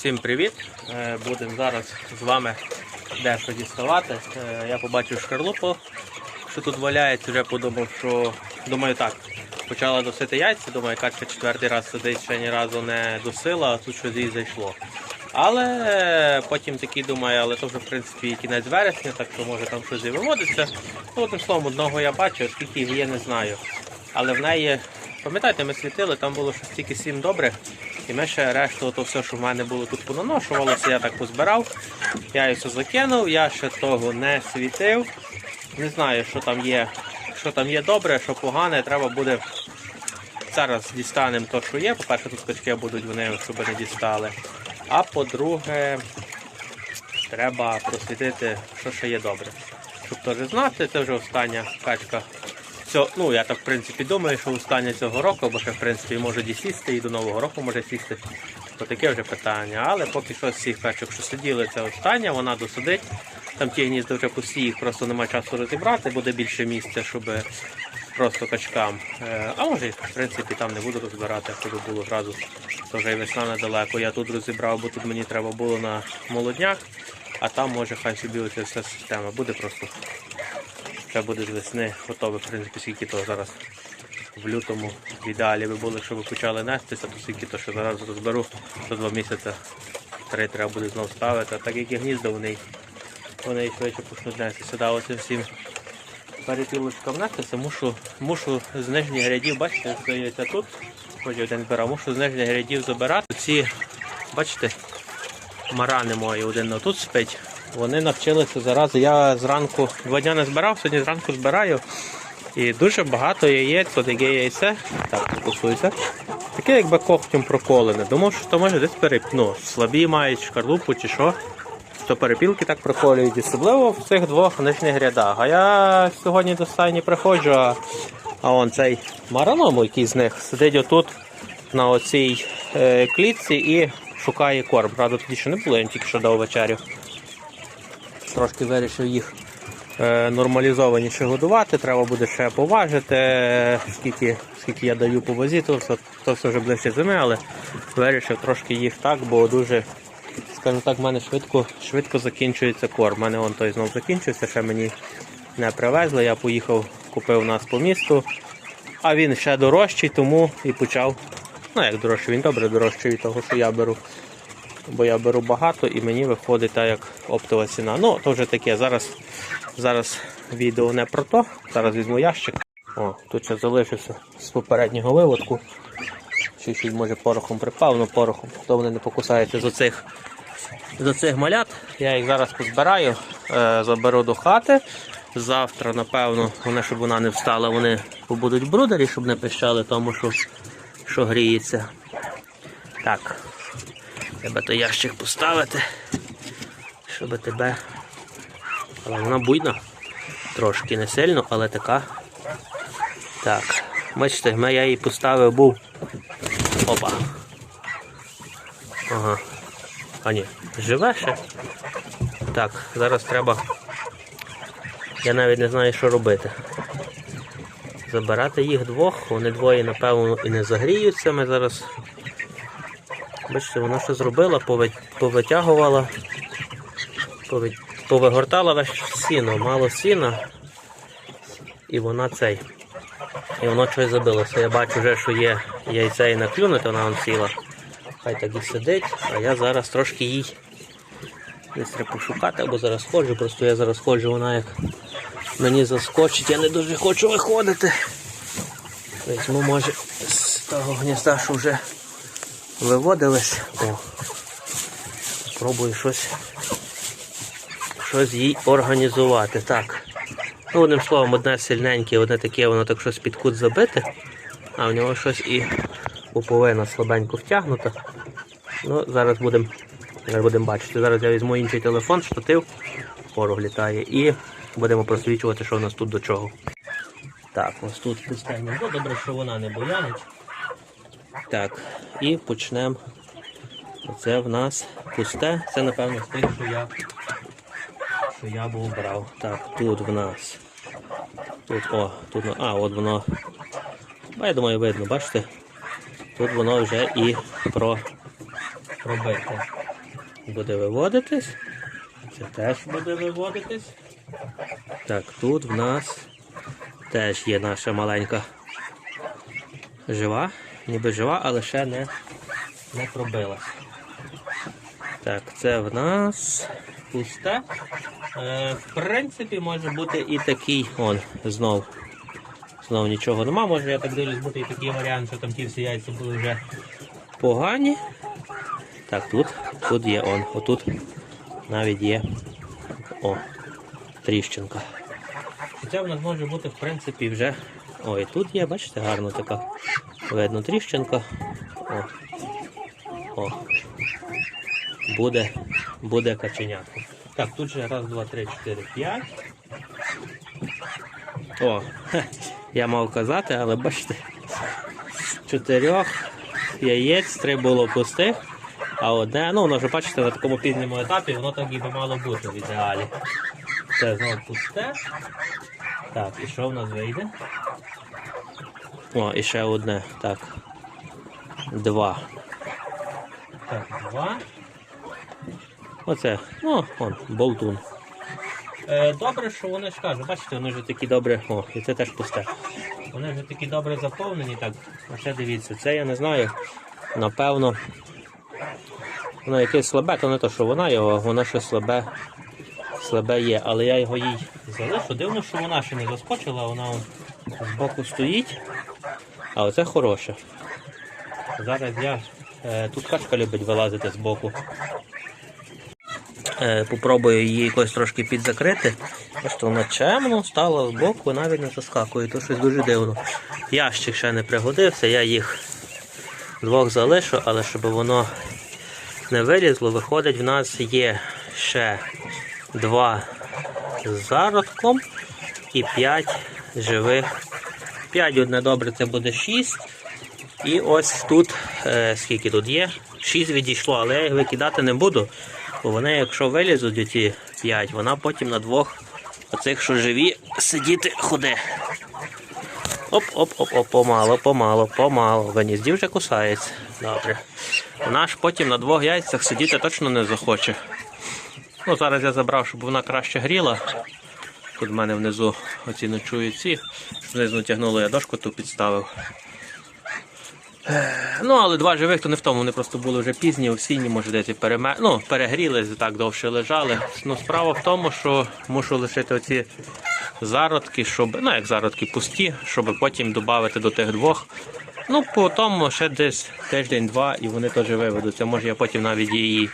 Всім привіт! Е, Будемо зараз з вами дещо діставати. Е, Я побачив шкарлупу, що тут валяється, вже подумав, що думаю так. Почала досити яйця, думаю, качка четвертий раз сидить, ще ні разу не досила, а тут щось їй зайшло. Але потім такий думаю, але то вже в принципі кінець вересня, так що може там щось і виводиться. Ну, одним словом, одного я бачу, скільки їх є, не знаю. Але в неї, пам'ятаєте, ми світили, там було щось тільки сім добре. І ми ще решту, то все, що в мене було тут понаношувалося, я так позбирав. Я все закинув, я ще того не світив. Не знаю, що там є. Що там є добре, що погане, треба буде. Зараз дістанемо те, що є. По-перше, тут качки будуть вони, щоб не дістали. А по-друге, треба просвітити, що ще є добре. Щоб теж знати, це вже остання качка. Цього, ну, я так в принципі думаю, що остання цього року, бо ще в принципі може дісісти і до Нового року може сісти. То таке вже питання. Але поки що з всіх качок, що сиділи, це остання, вона досидить. Там ті гнізда вже пусті, їх просто немає часу розібрати, буде більше місця, щоб просто качкам. Е, А може, в принципі, там не буду розбирати, щоб було зразу. То вже і весна недалеко. Я тут розібрав, бо тут мені треба було на молодняк, а там може хай собі оця вся система буде просто. Це буде з весни готове, в принципі, скільки то зараз в лютому в ідеалі би було, щоб почали нестися, то скільки то, що зараз розберу, то два місяці три треба буде знову ставити. А так як і гнізда вони, вони і швидше почнуть нестися. Да, оцим всім перепілочкам нестися, мушу, мушу з нижніх рядів, бачите, здається тут, хоч один збирав, мушу з нижніх рядів забирати. Ці, бачите, марани мої один тут спить. Вони навчилися зарази. Я зранку два дні не збирав, сьогодні зранку збираю. І дуже багато яєць, от яке яйце, так, фокусується. Таке якби когтем проколене. Думав, що то може десь переп... ну, слабі мають шкарлупу чи що. То перепілки так проколюють, особливо в цих двох нижніх рядах. А я сьогодні до стайні приходжу, а, а он цей мараном, який з них, сидить отут на оцій е, клітці і шукає корм. Правда, тоді ще не було, я тільки що дав вечерю трошки вирішив їх е, нормалізованіше годувати. Треба буде ще поважити, скільки, скільки я даю по вазі, то все, то все вже ближче зими, але вирішив трошки їх так, бо дуже, скажімо так, в мене швидко, швидко закінчується корм. У мене он той знов закінчився, ще мені не привезли. Я поїхав, купив нас по місту, а він ще дорожчий, тому і почав. Ну, як дорожчий, він добре дорожчий від того, що я беру бо я беру багато і мені виходить так, як оптова ціна. Ну, то вже таке. Зараз зараз відео не про то. Зараз візьму ящик. О, тут ще залишився з попереднього виводку. Чуть-чуть може порохом припав, але порохом, то вони не покусаються з оцих, з оцих малят. Я їх зараз позбираю, е, заберу до хати. Завтра, напевно, вони, щоб вона не встала, вони побудуть в брудері, щоб не пищали, тому що, що гріється. Так, Треба той ящик поставити, щоб тебе. Але вона буйна. Трошки не сильно, але така. Так. Бачите, я її поставив був. Опа. Ага. А ні, живе ще. Так, зараз треба. Я навіть не знаю, що робити. Забирати їх двох, вони двоє, напевно, і не загріються. Ми зараз Бачите, вона що зробила, повитягувала, пови- повигортала весь сіно, мало сіна, і вона цей. І воно щось забилося. Я бачу вже, що є яйце і наклюнути, вона вон сіла. Хай так і сидить, а я зараз трошки їй десь треба пошукати, або зараз ходжу, просто я зараз ходжу, вона як мені заскочить, я не дуже хочу виходити. Візьму, може, з того гнізда, що вже виводились. О, Пробую щось щось їй організувати. Так. Ну, одним словом, одне сильненьке, одне таке, воно так щось під кут забите, а в нього щось і пуповина слабенько втягнута. Ну, зараз будемо зараз будем бачити. Зараз я візьму інший телефон, штатив, порог літає, і будемо просвічувати, що в нас тут до чого. Так, ось тут пустельня. Ну, добре, що вона не боянить. Так, і почнемо. Оце в нас пусте. Це, напевно, з тих, що я, що я був брав. Так, тут в нас. Тут, о, тут, а, от воно. Я думаю, видно, бачите? Тут воно вже і про, пробите. Буде виводитись. Це теж буде виводитись. Так, тут в нас теж є наша маленька жива, ніби жива, але ще не, не пробилась. Так, це в нас пусте. Е, в принципі, може бути і такий, он, знов. Знов нічого нема. Може, я так дивлюсь, бути і такий варіант, що там ті всі яйця були вже погані. Так, тут, тут є он, отут навіть є о, тріщинка. Хоча в нас може бути, в принципі, вже. Ой, тут є, бачите, гарно така. Видно тріщинка. О. О. Буде, буде каченятко. Так, тут же раз, два, три, чотири, п'ять. О, хе, я мав казати, але бачите, чотирьох яєць три було пустих, а одне, ну воно вже бачите, на такому пізньому етапі воно так і би мало бути в ідеалі. Це знову пусте. Так, і що в нас вийде? О, і ще одне. Так. Два. Так, два. Оце, ну, он, болтун. Е, добре, що вони ж кажуть, бачите, вони вже такі добре. О, і це теж пусте. Вони вже такі добре заповнені. Так, а ще дивіться, це я не знаю. Напевно. Воно якесь слабе, то не то, що вона його, воно ще слабе. Слабе є, але я його їй залишу. Дивно, що вона ще не заскочила, вона он збоку стоїть. А оце хороше. Зараз я. Е, тут качка любить вилазити з боку. Е, попробую її якось трошки підзакрити. Бачите, вона чемно стала з боку, навіть не заскакує, то щось дуже дивно. Ящик ще не пригодився, я їх двох залишу, але щоб воно не вилізло, виходить, в нас є ще два з зародком і п'ять живих. П'ять одне добре, це буде шість. І ось тут, е, скільки тут є, 6 відійшло, але я їх викидати не буду. Бо вони, якщо вилізуть оці 5, вона потім на двох оцих, що живі, сидіти ходи. Оп-оп-оп-оп, помало, помало, помало. В вже кусається. Добре. Ж потім на двох яйцях сидіти точно не захоче. Ну, зараз я забрав, щоб вона краще гріла. Тут в мене внизу оці ночують ці. Знизу тягнуло, я дошку ту підставив. Ну, але два живих то не в тому, вони просто були вже пізні, осінні, може десь переме... ну, перегрілись, так довше лежали. Ну, справа в тому, що мушу лишити оці зародки, щоб, ну як зародки пусті, щоб потім додати до тих двох. Ну, по тому ще десь тиждень-два і вони теж виведуться. Може я потім навіть її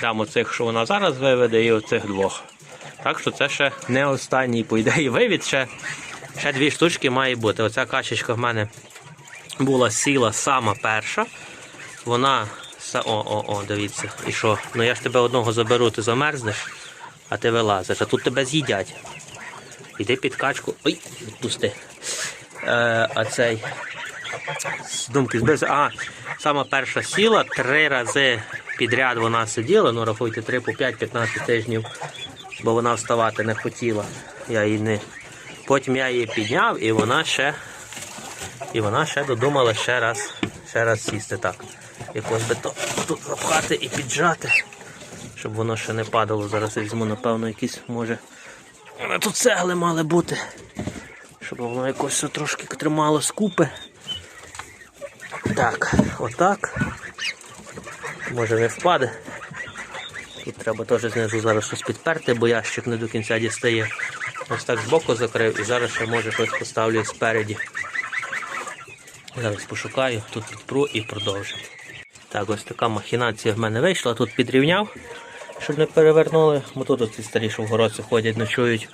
дам оцих, що вона зараз виведе, і оцих двох. Так що це ще не останній, по ідеї, вивід, ще, ще дві штучки має бути. Оця качечка в мене була сіла сама перша. Вона. О, о, о, дивіться. І що? Ну я ж тебе одного заберу, ти замерзнеш, а ти вилазиш, а тут тебе з'їдять. Іди під качку. Ой, відпусти. Е, а цей. Думки збився. А, сама перша сіла, три рази підряд вона сиділа, ну рахуйте 3 по 5-15 тижнів, бо вона вставати не хотіла. Я її не. Потім я її підняв і вона ще і вона ще додумала ще раз, ще раз сісти так. Якось би то тут запхати і піджати, щоб воно ще не падало. Зараз я візьму, напевно, якісь може. Тут цегли мали бути. Щоб воно якось трошки тримало скупи. Так, отак. Може не впаде. Тут треба теж знизу зараз щось підперти, бо ящик не до кінця дістає. Ось так збоку закрив і зараз ще може щось поставлю спереді. Зараз пошукаю, тут відпру і продовжу. Так, ось така махінація в мене вийшла. Тут підрівняв, щоб не перевернули. Бо тут ці старі шовгородці ходять, ночують.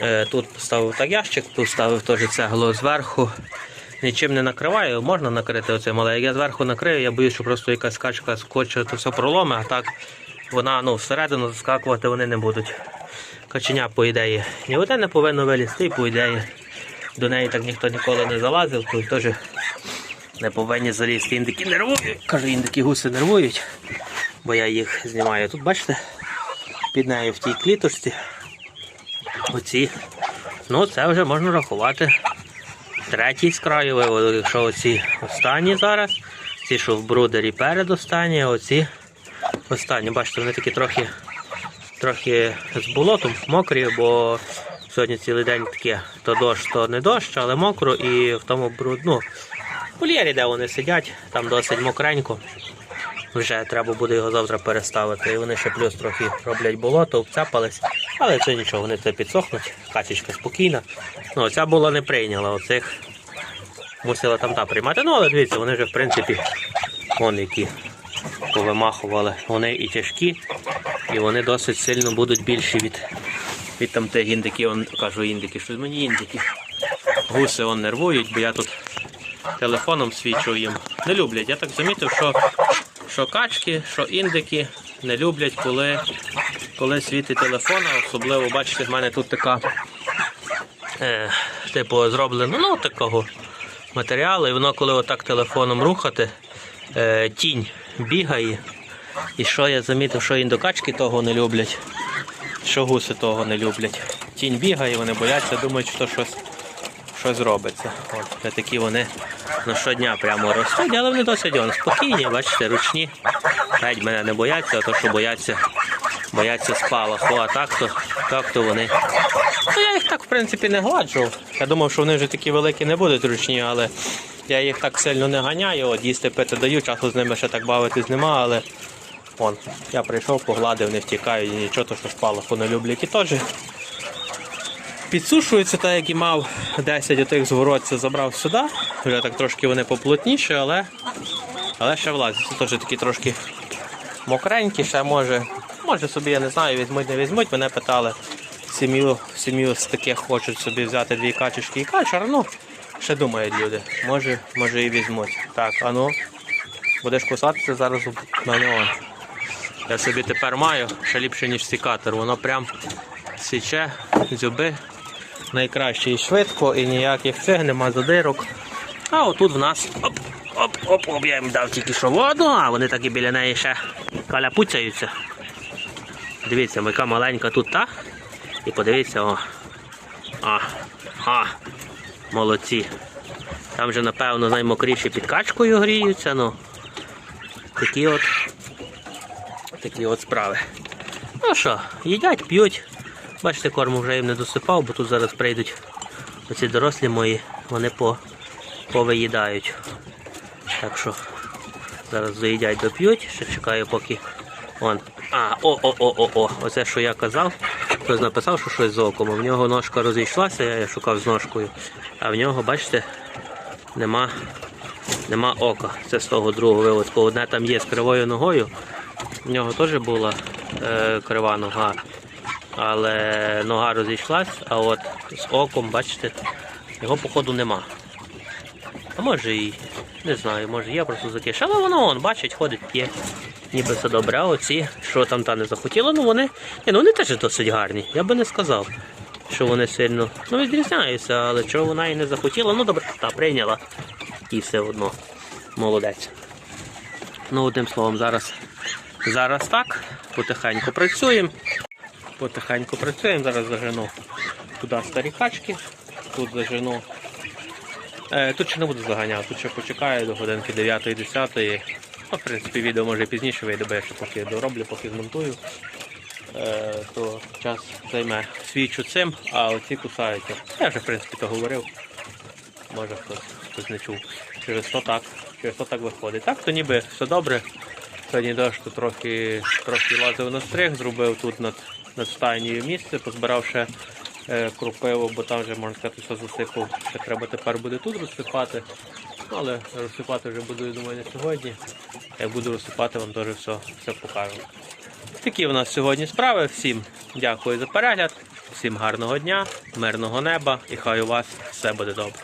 Е, тут поставив так ящик, тут ставив теж цегло зверху. Нічим не накриваю, можна накрити оцим, але як я зверху накрию, я боюсь, що просто якась качка скоче, то все проломе, а так вона ну, всередину заскакувати вони не будуть. Каченя, по ідеї, ні одне не повинно вилізти, і по ідеї до неї так ніхто ніколи не залазив, тут теж не повинні залізти. Індики нервують. Кажу, індики гуси нервують, бо я їх знімаю. Тут бачите, під нею в тій кліточці. Оці. Ну, це вже можна рахувати. Третій з краю виводу, якщо оці останні зараз, ці, що в брудері передостанні, а оці Останні, бачите, вони такі трохи, трохи з болотом, мокрі, бо сьогодні цілий день таке то дощ, то не дощ, але мокро і в тому бруд, ну, в вольєрі, де вони сидять, там досить мокренько. Вже треба буде його завтра переставити. І вони ще плюс трохи роблять болото, обцяпались. Але це нічого, вони це підсохнуть. Качечка спокійна. Ну, оця була не прийняла, оцих мусила там та приймати. Ну, але дивіться, вони вже в принципі вон які повимахували. Вони і тяжкі, і вони досить сильно будуть більші від, від там тих індиків. Кажу індики, що мені індики. Гуси он нервують, бо я тут телефоном свічу їм. Не люблять. Я так замітив, що, що качки, що індики не люблять, коли, коли світить телефон, особливо, бачите, в мене тут така, е, типу, зроблено, ну, такого матеріалу, і воно, коли отак телефоном рухати, е, тінь бігає. І що я замітив, що індокачки того не люблять, що гуси того не люблять. Тінь бігає, вони бояться, думають, що щось щось робиться. От, такі вони на щодня прямо ростуть, але вони досить он, спокійні, бачите, ручні. Геть мене не бояться, а то що бояться, бояться спалаху, а так то, так то вони. Ну, я їх так в принципі не гладжував. Я думав, що вони вже такі великі не будуть ручні, але я їх так сильно не ганяю, от їсти пити даю, часу з ними ще так бавитись нема, але вон, я прийшов, погладив, не втікають, і нічого, то що спалаху не люблять і теж підсушується, так як і мав 10 отих зворотця забрав сюди. Вже так трошки вони поплотніші, але, але ще влазять. Це теж такі трошки мокренькі, ще може. Може собі, я не знаю, візьмуть, не візьмуть. Мене питали, сім'ю, сім'ю з таких хочуть собі взяти дві качечки і качар. Ну, ще думають люди. Може, може і візьмуть. Так, а ну, будеш кусатися зараз мене он. Я собі тепер маю ще ліпше, ніж сікатор. Воно прям січе, зюби найкраще і швидко, і ніяких цих нема задирок. А отут в нас оп, оп, оп, оп, я їм дав тільки що воду, а вони так і біля неї ще каляпуцяються. Дивіться, яка маленька тут та. І подивіться, о. А, а, молодці. Там вже, напевно, наймокріші під качкою гріються, ну. Такі от. Такі от справи. Ну що, їдять, п'ють. Бачите, корму вже їм не досипав, бо тут зараз прийдуть оці дорослі мої, вони по, повиїдають. Так що зараз заїдять, доп'ють, ще чекаю, поки. Вон. А, о-о-о-о-о. Оце що я казав. Хтось написав, що щось з оком. В нього ножка розійшлася, я шукав з ножкою. А в нього, бачите, нема, нема ока. Це з того другого виводку. Одне там є з кривою ногою. В нього теж була е, крива нога, але нога розійшлась, а от з оком, бачите, його походу нема. А може і не знаю, може є просто закиш. Але воно он, бачить, ходить, є. Ніби все добре. А оці, що там та не захотіла, ну вони. Ні, ну вони теж досить гарні. Я би не сказав, що вони сильно. Ну, відрізняються, але чого вона і не захотіла, ну добре, та прийняла. І все одно. Молодець. Ну, одним словом, зараз, зараз так. Потихеньку працюємо. Потихеньку працюємо. Зараз зажену туди старі качки. Тут зажену. Е, тут ще не буду заганяти, тут ще почекаю до годинки 9-10. Ну, в принципі, відео може пізніше вийде, бо я ще поки дороблю, поки змонтую. Е, то час займе свічу цим, а оці кусаються. Я вже в принципі то говорив. Може хтось, хтось не чув. Через то так. Через то так виходить. Так, то ніби все добре. Сьогодні дощ тут трохи, трохи лазив на стриг, зробив тут над, над стайнею місце, позбирав ще е, крупиву, бо там вже, можна сказати, все засипав. Ще треба тепер буде тут розсипати. Ну, Але розсипати вже буду, я думаю, не сьогодні. Як буду розсипати, вам теж все, все покажу. Такі в нас сьогодні справи. Всім дякую за перегляд, всім гарного дня, мирного неба і хай у вас все буде добре.